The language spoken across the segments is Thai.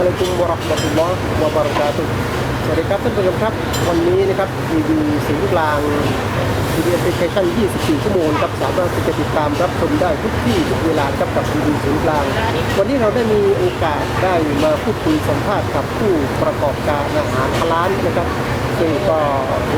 อะลัยกุมวะเราะห์มะตุลลอฮ์วะบะเราะกาตุฮ์สวัสดีครับท่านผู้ชมครับ วันนี้นะครับทีวีสีกลางทีวีแอปพลิเคชัน 24 ชั่วโมงครับสามารถที่จะติดตามรับชมได้ทุกที่ทุกเวลาครับกับทีวีสีกลาง วันนี้เราได้มีโอกาสได้มาพูดคุยสัมภาษณ์กับผู้ประกอบการอาหารร้านนะครับซึ่งก็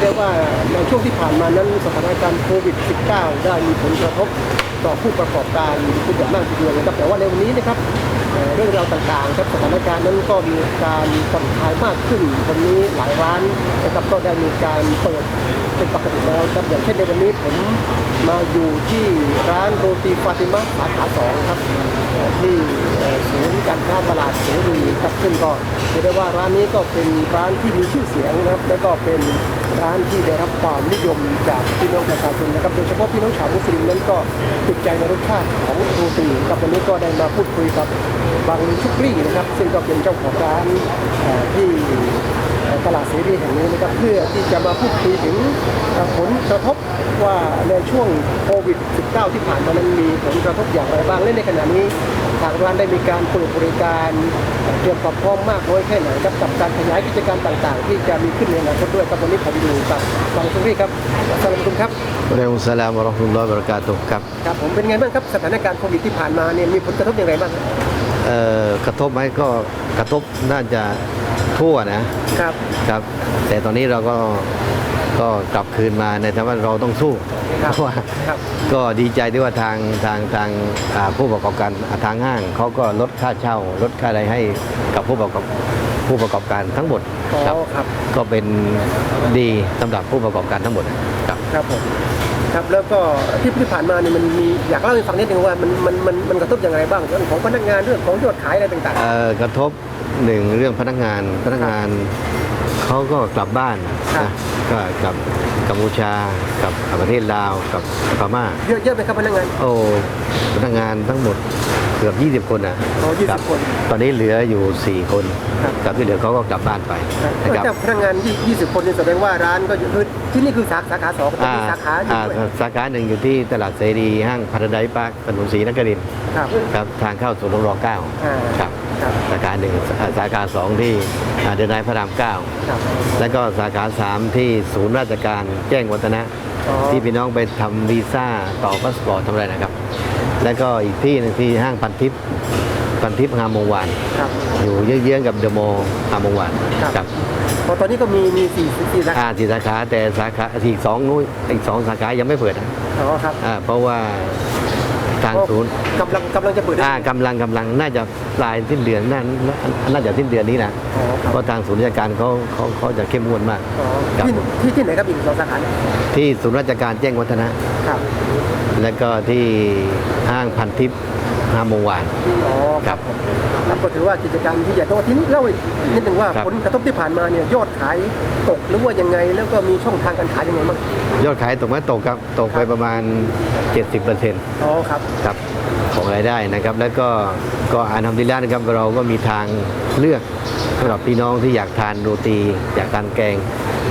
เรียกว่าในช่วงที่ผ่านมานั้นสถานการณ์โควิด -19 ได้มีผลกระทบต่อผู้ประกอบการทุกอย่างมากทีเดียวนะครับแต่ว่าในวันนี้นะครับ เรื่องราวต่างๆครับสถานการณ์นั้นก็มีการผ่อนคลายมากขึ้นวันนี้หลายร้านนะครับก็ได้มีการเปิดเป็นปกติแล้วครับอย่างเช่นในวันนี้ผมมาอยู่ที่ร้านโรตีฟาติมาสาขาสองครับ ที่เอ่อศูนย์การค้าตลาดเสรีครับซึ่งก็เรียกได้ว่าร้านนี้ก็เป็นร้านที่มีชื่อเสียงนะครับ แล้วก็เป็นร้านที่ได้รับความนิยมจากพี่น้องประชาชนนะครับ โดยเฉพาะพี่น้องชาวมุสลิมนั้นก็ติดใจในรสชาติของโรตีครับวันนี้ก็ได้มาพูดคุยกับบางชุกรี่นะครับ ซึ่งก็เป็นเจ้าของร้านที่ ตลาดเสรีแห่งนี้นะครับเพื่อที่จะมาพูดคุยถึงเอ่อผลกระทบว่าในช่วงโควิด -19 ที่ผ่านมานั้นมีผลกระทบอย่างไรบ้างและในขณะนี้ทางร้านได้มีการเปิดบริการเตรียมความพร้อมมากน้อยแค่ไหนครับกับการขยายกิจกรรมต่างๆ ที่จะมีขึ้นในอนาคตด้วยครับวันนี้ผมอยู่กับบางสุรีครับสวัสดีครับวะลัยกุมสลามวะเราะห์มะตุลลอฮ์วะบะเราะกาตุฮ์ครับครับผมเป็นไงบ้างครับสถานการณ์โควิดที่ผ่านมาเนี่ยมีผลกระทบอย่างไรบ้างครับเอ่อกระทบไหมก็กระทบน่าจะ ทั่วนะครับครับ แต่ตอนนี้เราก็ก็กลับคืนมาในฐานะว่าเราต้องสู้ครับเพราะว่าครับก็ดีใจที่ว่าทางทางทางอ่าผู้ประกอบการอ่าทางห้างเขาก็ลดค่าเช่า ลดค่าอะไรให้กับผู้ประกอบผู้ประกอบการทั้งหมดอ๋อครับครับก็เป็นดีสำหรับผู้ประกอบการทั้งหมดครับครับผมครับแล้วก็ที่ที่ผ่านมาเนี่ยมันมีอยากเล่าให้ฟังนิดนึงว่ามันมันมันมันกระทบอย่างไรบ้างเรื่องของพนักงานเรื่องของยอดขายอะไรต่างเอ่อกระทบ หนึ่งเรื่องพนักงานพนักงานเขาก็กลับบ้านครับ นะก็กลับกัมพูชากับประเทศลาวกับพม่าๆเยอะเยอะไหมครับพนักงาน โอ้พนักงานทั้งหมดเกือบ 20 คนนะอ๋อ20รับคนตอนนี้เหลืออยู่ 4 คนครับ กับที่เหลือเขาก็กลับบ้านไปนะครับเจ้าพนักงานยี่20 คนนี่แสดงว่าร้านก็อยู่คือที่นี่คือสาสาขาสองแต่อ่ามีสาขาอยู่อ่าด้วยสาขาหนึ่งอยู่ที่ตลาดเสรีห้างพาราไดซ์พาร์คถนนศรีนครินทร์ครับ ครับทางเข้าสู่รรอเก้าอ่า ครับครับ สาขาหนึ่งอ่าสาขาสองที่อ่าเดินนายพระรามเก้าครับแล้วก็สาขาสามที่ศูนย์ราชการแจ้งวัฒนะอ๋อที่พี่น้องไปทำวีซ่าต่อพาสปอร์ตทำอะไรนะครับ แล้วก็อีกที่หนึงที่ห้างพันทิพย์พันทิพย์งามวงวานครับอยู่เยื้องๆกับเดอะมอลล์งามวงวานครับครับพอตอนนี้ก็มีมีสี่สี่สาขาอ่าที่สาขาแต่สาขาที่อีกสองนู้นอีกสองสาขายังไม่เปิดนะอ๋อครับอ่าเพราะว่า ทางศูนย์กำลังกำลังจะเปิดได้อ่ากำลังกำลังน่าจะปลายสิ้นเดือนน่าน่าน่าจะสิ้นเดือนนี้นะอ๋อครับเพราะทางศูนย์ราชการเขาเขาเขาจะเข้มงวดมาก อ๋อครับ ที่ที่ที่ไหนครับอีกสองสาขาเนี่ยที่ศูนย์ราชการแจ้งวัฒนะ ครับ แล้วก็ที่ห้างพันทิพย์ ห้างมงวาน อ๋อครับผมครับก็ถือว่ากิจกรรมที่ใหญ่โตทีนี้เล่าอีกนิดหนึ่งว่าครับ ผลกระทบที่ผ่านมาเนี่ยยอดขายตกหรือว่ายังไง แล้วก็มีช่องทางการขายยังไงบ้างยอดขายตกไหมตกครับ ตกไปประมาณ 70%คอ๋อครับรับ ของรายได้นะครับ แล้วก็ก็อานัมดิลลาห์นะครับเราก็มีทางเลือกสำหรับพี่น้องที่อยากทานโรตีอยากทานแกง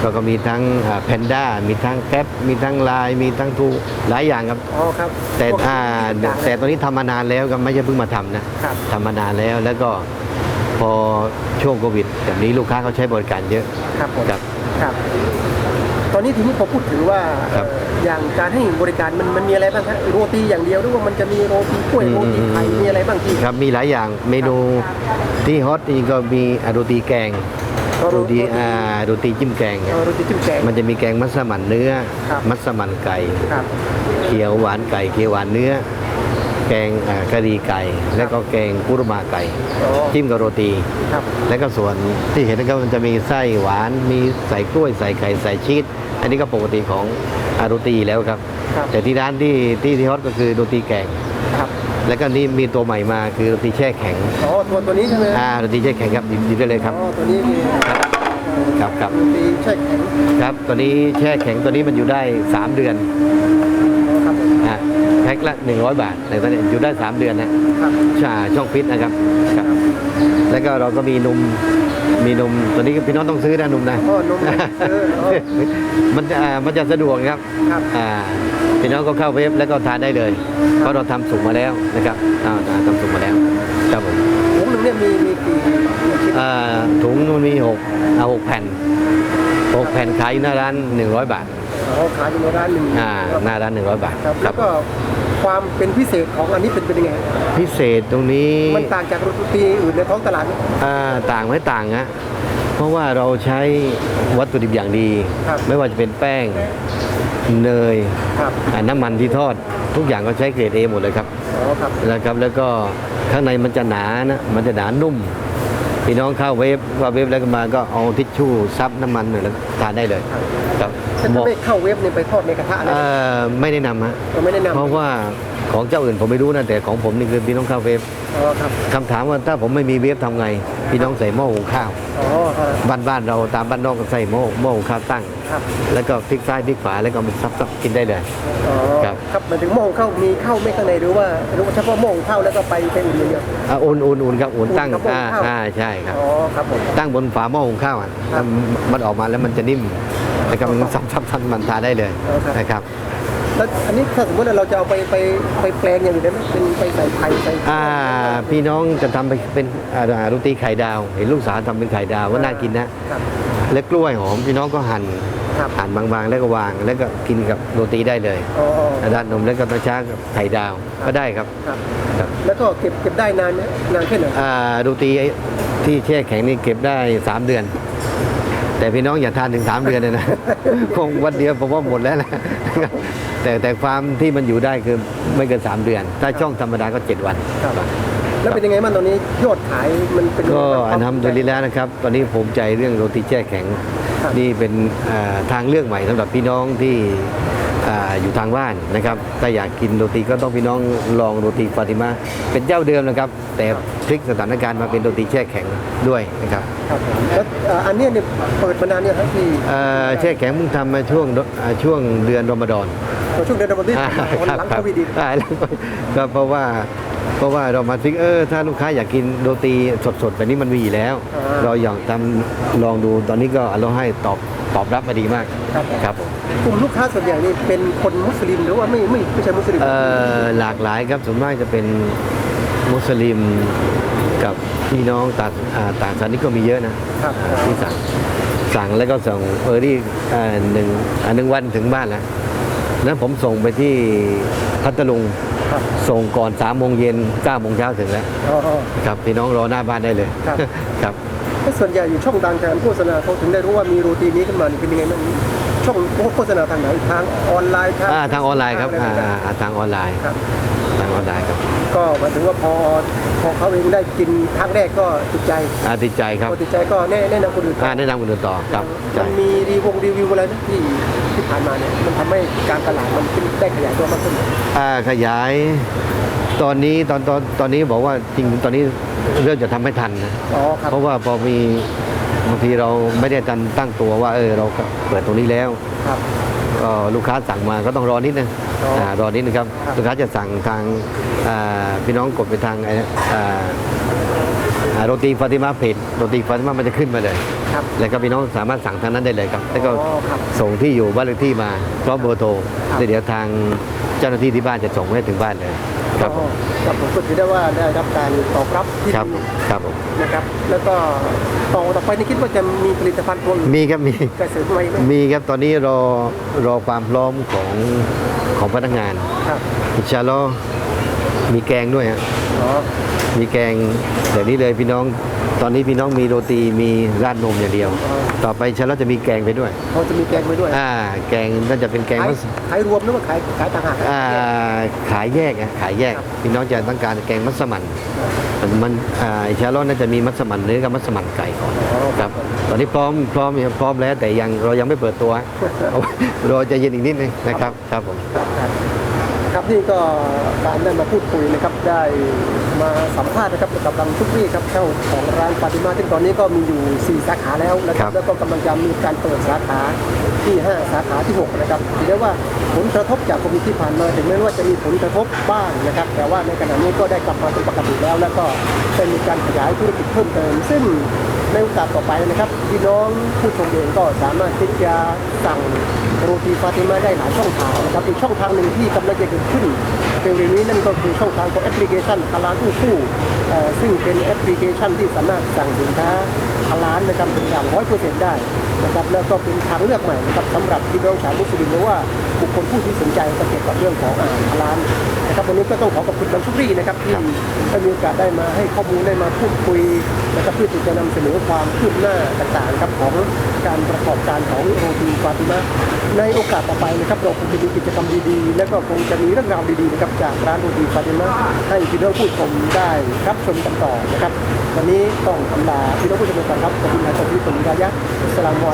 เราก็มีทั้งแพนด้ามีทั้งแก๊ปมีทั้งไลน์มีทั้งทูหลายอย่างครับอ๋อครับแต่พวกอ่าต่างๆแต่ตอนนี้ทำมานานแล้วครับไม่ใช่เพิ่งมาทำนะครับทำมานานแล้วแล้วก็พอช่วงโควิดแบบนี้ลูกค้าเขาใช้บริการเยอะครับผมครับครับ ตอนนี้ทีนี้พอพูดถึงว่าครับเอ่ออย่างการให้บริการมันมันมีอะไรบ้างครับโรตีอย่างเดียวหรือว่ามันจะมีโรตีกล้วยอืมโรตีไข่มีอะไรบ้างที่ครับมีหลายอย่างเมนูที่ฮอตนี่ก็มีอ่าโรตีแกงโรตีอ่าโรตีจิ้มแกง เอ่อโรตีจิ้มแกง มันจะมีแกงมัสมั่นเนื้อ ครับมัสมั่นไก่ ครับ เขียวหวานไก่เขียวหวานเนื้อ แกงอ่ากะหรี่ไก่ แล้วก็แกงกุรมาไก่อ๋อจิ้มกับโรตี ครับ แล้วก็ส่วนที่เห็นนะครับมันจะมีไส้หวาน มีใส่กล้วยใส่ไข่ใส่ชีส อันนี้ก็ปกติของอาโรตีแล้วครับ ครับ แต่ที่ร้านที่ที่ที่ฮอตก็คือโรตีแกง ครับแล้วก็นี่มีตัวใหม่มาคือโรตีแช่แข็ง อ๋อตัวตัวนี้ใช่ไหมอ่าโรตีแช่แข็งครับหยิบหยิบได้เลยครับ อ๋อตัวนี้มีครับครับโรตีแช่แข็งครับตัวนี้แช่แข็งตัวนี้มันอยู่ได้ 3 เดือน แพ็คละ 100 บาทแต่ตอนนี้อยู่ได้ 3 เดือนนะครับช่าช่องฟิตนะครับครับ แล้วก็เราก็มีนมมีนมตัวนี้พี่น้องต้องซื้อนะนมนะอ๋อนมเอออ๋อมันจะอ่ามันจะสะดวกครับครับอ่าพี่น้องก็เข้าเว็บแล้วก็ทานได้เลย เพราะเราทำสุกมาแล้วนะครับอ่าทำสุกมาแล้วครับผมถุงหนึ่งเนี่ยมีมีกี่อ่าถุงมันมีหกเอาหกแผ่นหกแผ่นขายอยู่หน้าร้านหนึ่งร้อยบาท เราขายอยู่ในร้านหนึ่งอ่าหน้าร้านหนึ่งร้อยบาทครับคแล้รัวบก็ความเป็นพิเศษของอันนี้เป็นเป็นยังไง พิเศษตรงนี้มันต่างจากโรตีอื่นในท้องตลาดไหมอ่าต่างไม่ต่างฮะเพราะว่าเราใช้วัตถุดิบอย่างดีครับไม่ว่าจะเป็นแป้งเนยครับอ่าน้ำมันที่ทอด ทุกอย่างก็ใช้เกรดเอหมดเลยครับอ๋อครับแล้วครับแล้วก็ข้างในมันจะหนานะมันจะหนานุ่มพี่น้องเข้าเวฟว่าเวฟแล้วก็มาก็เอาทิชชู่ซับน้ำมันหน่อยแล้วทานได้เลยครับ ถ้าเหมาะไม่เข้าเว็บเนี่ยไปทอดในกระทะอะไรเอ่อไม่แนะนำฮะเราไม่แนะนำเพราะว่าของเจ้าอื่นผมไม่รู้นะแต่ของผมนี่คือพี่น้องเข้าเวฟอ๋อครับคำถามว่าถ้าผมไม่มีเวฟทำไง พี่น้องใส่หม้อหุงข้าว อ๋อครับบ้านบ้านๆเราตามบ้านนอกก็ใส่หม้อหม้อหุงข้าวตั้ง ครับแล้วก็พลิกซ้ายพลิกขวาแล้วก็มันซับซับกินได้เลย อ๋อครับ ครับหมายถึงหม้อหุงข้าวมีข้าวไม่ข้างในหรือว่าหรือว่าเฉพาะหม้อหุงข้าวแล้วก็ไปไปอุ่นอย่างเดียว อะอุ่นอุ่นอุ่นครับอุ่นตั้งอุ่นกับหม้ออ่าหุงข้าว อ่าใช่ครับ อ๋อครับผม ตั้งบนฝาหม้อหุงข้าวอะครับ มันออกมาแล้วมันจะนิ่ม แล้วก็มันซับซับซับมันทานได้เลยอ๋อครับนะครับแล้วอันนี้ถ้าสมมติว่าเราจะเอาไปไปไปแปลงอย่างอื่นได้ไหมเป็นไปใส่ไข่ใส่อ่าพี่น้องจะทำไปเป็นอ่าโรตีไข่ดาว เห็นลูกสาวทำเป็นไข่ดาวว่าน่ากินนะครับและกล้วยหอมพี่น้องก็หั่นครับหั่นบางๆ แล้วก็วาง แล้วก็กินกับโรตีได้เลยอ๋ออ๋อด้านนมแล้วก็ตะช้ากับไข่ดาวก็ได้ครับครับครับ แล้วก็เก็บเก็บได้นานไหมนานแค่ไหนอ่าโรตีที่แช่แข็งนี่เก็บได้ 3 เดือน แต่พี่น้องอย่าทานถึง3เดือนเลยนะ คงวันเดียวผมว่าหมดแล้วนะแต่แต่ความที่มันอยู่ได้คือไม่เกิน3เดือน ถ้าช่องธรรมดาก็7วันครับแล้วเป็นยังไงบ้างตอนนี้ยอดขายมันเป็นยังก็ไงบ้างอันทำโดยลิแล้วนะครับ ตอนนี้ภูมิใจเรื่องโรตีแช่แข็งครับนี่เป็นอ่าทางเลือกใหม่สำหรับพี่น้องที่ อ่าอยู่ทางบ้านนะครับถ้าอยากกินโรตีก็ต้องพี่น้องลองโรตีฟาติมาเป็นเจ้าเดิมนะครับ แต่พลิกสถานการณ์มาเป็นโรตีแช่แข็งด้วยนะครับครับผมแล้วเอ่ออันเนี้ยเนี่ยเปิดมานานเนี่ยครับที่อ่าแช่แข็งเพิ่งทำมาช่วงอ่าช่วงเดือนรอมฎอนช่วงเดือนธันวาคมอ่าหลังคโครับวิดอีก อ่าแล้วก็ก็เพราะว่าเพราะว่าเรามาฟิกเออถ้าลูกค้าอยากกินโรตีสดๆแบบนี้มันมีอยู่แล้วเราอยากทำลองดูตอนนี้ก็เราให้ตอบตอบรับมาดีมาก ครับผมครับผมกลุ่มลูกค้าส่วนใหญ่นี่เป็นคนมุสลิมหรือว่าไม่ไม่ไม่ใช่มุสลิมเอ่อหลากหลายครับส่วนมากจะเป็นมุสลิมกับพี่น้องต่างอ่าต่างศาสนาก็มีเยอะนะครับ ที่สั่งสั่งแล้วก็ส่งเออที่อ่าหนึ่งอ่าหนึ่งวันถึงบ้านแล้วแล้วผมส่งไปที่พัทลุงครับ ส่งก่อน3ามโมงเย็น9ก้าโมงเช้าถึงแล้วอ๋ออ๋อครับพี่น้องรอหน้าบ้านได้เลยครับ ครับ แล้วส่วนใหญ่อยู่ช่องทางการโฆษณาเขาถึงได้รู้ว่ามีโรตีนี้ขึ้นมานี่เป็นยังไงบ้าง ช่องโฆษณาทางไหนทางออนไลน์อ่าทางออนไลน์ครับทางอ่าอะไอ่าทางออนไลน์ครับทางออนไลน์ครับก็หมายถึงว่าพอพอเขาเองได้กินครั้งแรกก็ติดใจอ่าติดใจครับพอติดใจก็แนะแนะนำคนอื่นต่อ่าอแนะนำคนอื่นต่อครับใช่ มันมีรีวงรีวิวอะไรไหมที่ที่ผ่านมาเนี่ยมันทำให้การตลาดมันขึ้นได้ขยายตัวมากขึ้นไหมอ่าขยายตอนนี้ตอนตอนตอนนี้บอกว่าจริงตอนนี้เริ่มจะทำไม่ทันนะอ๋อครับเพราะว่าพอมี บางทีเราไม่ได้ทันตั้งตัวว่าเออเราเปิดตรงนี้แล้วครับ ก็ลูกค้าสั่งมาก็ต้องรอนิดนึงอ๋ออ่ารอนิดนึงครับครับลูกค้าจะสั่งทางอ่าพี่น้องกดไปทางไอ้อ่าอ่าโรตีฟาติมาเพจโรตีฟาติมามันจะขึ้นมาเลยครับแล้วก็พี่น้องสามารถสั่งทางนั้นได้เลยครับ แล้วก็อ๋อครับส่งที่อยู่บ้านเลขที่มาพร้อมเบอร์โทรครับแล้วเดี๋ยวทางเจ้าหน้าที่ที่บ้านจะส่งให้ถึงบ้านเลย ครับอ๋อครับผมก็ถือได้ว่าได้รับการตอบรับที่ครับดีครับผมนะครับ แล้วก็ต่อต่อไปนี่คิดว่าจะมีผลิตภัณฑ์ตัวอื่นมีครับมีจะเสริมไหมไหมมีครับตอนนี้รอรอความพร้อมของของพนักงานครับอินชาอัลลอฮ์มีแกงด้วยฮะ อ๋อ มีแกงเดี๋ยวนี้เลยพี่น้อง ตอนนี้พี่น้องมีโรตีมีราดนมอย่างเดียว ต่อไปอินชาอัลลอฮ์จะมีแกงไปด้วยเขาจะมีแกงไว้ด้วยอ่าแกงน่าจะเป็นแกงขายมัสขายรวมหรือว่าขายขายต่างหากอ่าขายแยกอะขายแยกครับพี่น้องจะต้องการแกงมัสมั่นมันมันอ่าอินชาอัลลอฮ์น่าจะมีมัสมั่นเนื้อกับมัสมั่นไก่ก่อนอ๋อครับ ตอนนี้พร้อมพร้อมพร้อมแล้วแต่ยังเรายังไม่เปิดตัวเอารอใจะเย็นอีกนิดนึงนะครับครับผม ครับครับครับนี่ก็การได้มาพูดคุยนะครับได้มาสัมภาษณ์นะครับกับรังทุกวี่ครับเจ้าของร้านฟาติมาซึ่งตอนนี้ก็มีอยู่ 4 สาขาแล้วนะคครัรับบแล้วก็กำลังจะมีการเปิดสาขาที่ 5 สาขาที่ 6 นะครับถือได้ว่าผลกระทบจากโควิดที่ผ่านมาถึงแม้ว่าจะมีผลกระทบบ้างนะครับ แต่ว่าในขณะนี้ก็ได้กลับมาเป็นปกติแล้ว แล้วก็ได้มีการขยายธุรกิจเพิ่มเติม ซึ่ง ในโอกาสต่อไปนะครับพี่น้องผู้ชมเองก็สามารถที่จะสั่งโรตีฟาติมาได้หลายช่องทางนะครับอีกช่องทางหนึ่งที่กำลังจะเกิดขึ้นเร็วๆนี้นั่นก็คือช่องทางของแอปพลิเคชันคาลานอู้ฟู่ซึ่งเป็นแอปพลิเคชันที่สามารถสั่งสินค้าคาลานนะครับอย่างร้อยเปอร์เซ็นต์ได้ นะครับแล้วก็เป็นทางเลือกใหม่นะครับสำหรับพี่น้องชาวมุสลิมหรือว่าบุคคลผู้ที่สนใจเกี่ยวกับเรื่องของอาหารฮาลาลนะครับวันนี้ก็ต้องขอขอบคุณบางชุกรีนะครับที่ได้มีโอกาสได้มาให้ข้อมูลได้มาพูดคุยนะครับเพื่อที่จะนำเสนอความคืบหน้าต่างๆครับของการประกอบการของโรตีฟาติมาในโอกาสต่อไปนะครับเราคงจะมีกิจกรรมดีๆ และก็คงจะมีเรื่องราวดีๆนะครับจากร้านโรตีฟาติมาให้พี่น้องผู้ชมได้รับชมกันต่อนะครับวันนี้ต้องอำลาพี่น้องผู้ชมไปก่อนครับขอบคุณนะครับที่ผมรายะอัสสลามุอะลัยสลามอะลัยกุมวะเราะห์มะตุลลอฮ์ว